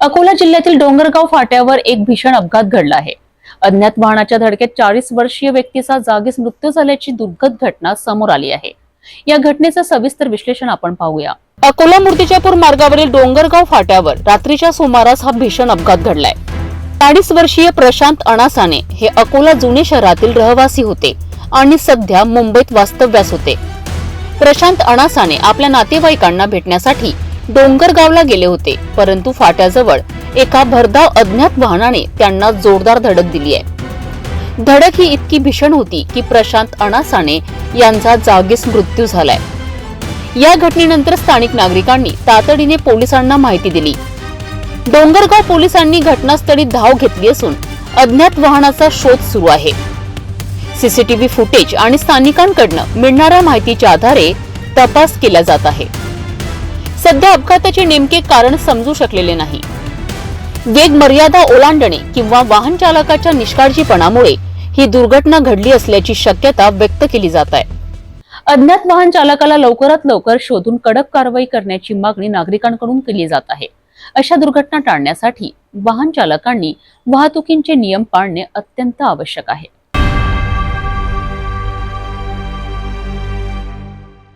अकोला जिल्ह्यातील डोंगरगाव फाट्यावर एक भीषण अपघात घडला आहे. अज्ञात वाहनाच्या धडकेत चाळीस वर्षीय व्यक्तीचा जागीच मृत्यू झाल्याची दुर्गत घटना समोर आली आहे. या घटनेचं सविस्तर विश्लेषण आपण पाहूया. अकोला मूर्तिजापूर मार्गावरील डोंगरगाव फाट्यावर रात्रीच्या सुमारास हा भीषण अपघात घडलाय. चाळीस वर्षीय प्रशांत अणासाने हे अकोला जुने शहरातील रहिवासी होते आणि सध्या मुंबईत वास्तव्यास होते. प्रशांत अणासाने आपल्या नातेवाईकांना भेटण्यासाठी डोंगरगावला गेले होते. परंतु फाट्याजवळ एका भरधाव अज्ञात वाहनाने त्यांना जोरदार धडक दिली आहे. धडक ही इतकी भीषण होती की प्रशांत अणासाने यांचा जागीच मृत्यू झालाय. या घटनेनंतर स्थानिक नागरिकांनी तातडीने पोलिसांना माहिती दिली. डोंगरगाव पोलिसांनी घटनास्थळी धाव घेतली असून अज्ञात वाहनाचा शोध सुरू आहे. सीसीटीव्ही फुटेज आणि स्थानिकांकडनं मिळणाऱ्या माहितीच्या आधारे तपास केला जात आहे. सध्या अपघाताचे नेमके कारण समजू शकलेले नाही. वेग मर्यादा ओलांडणे किंवा वाहन चालकाच्या निष्काळजीपणामुळे ही दुर्घटना घडली असल्याची शक्यता व्यक्त केली जात आहे. अज्ञात वाहन चालकाला लवकरात लवकर शोधून कडक कारवाई करण्याची मागणी नागरिकांकडून केली जात आहे. अशा दुर्घटना टाळण्यासाठी वाहन चालकांनी वाहतुकींचे नियम पाळणे अत्यंत आवश्यक आहे.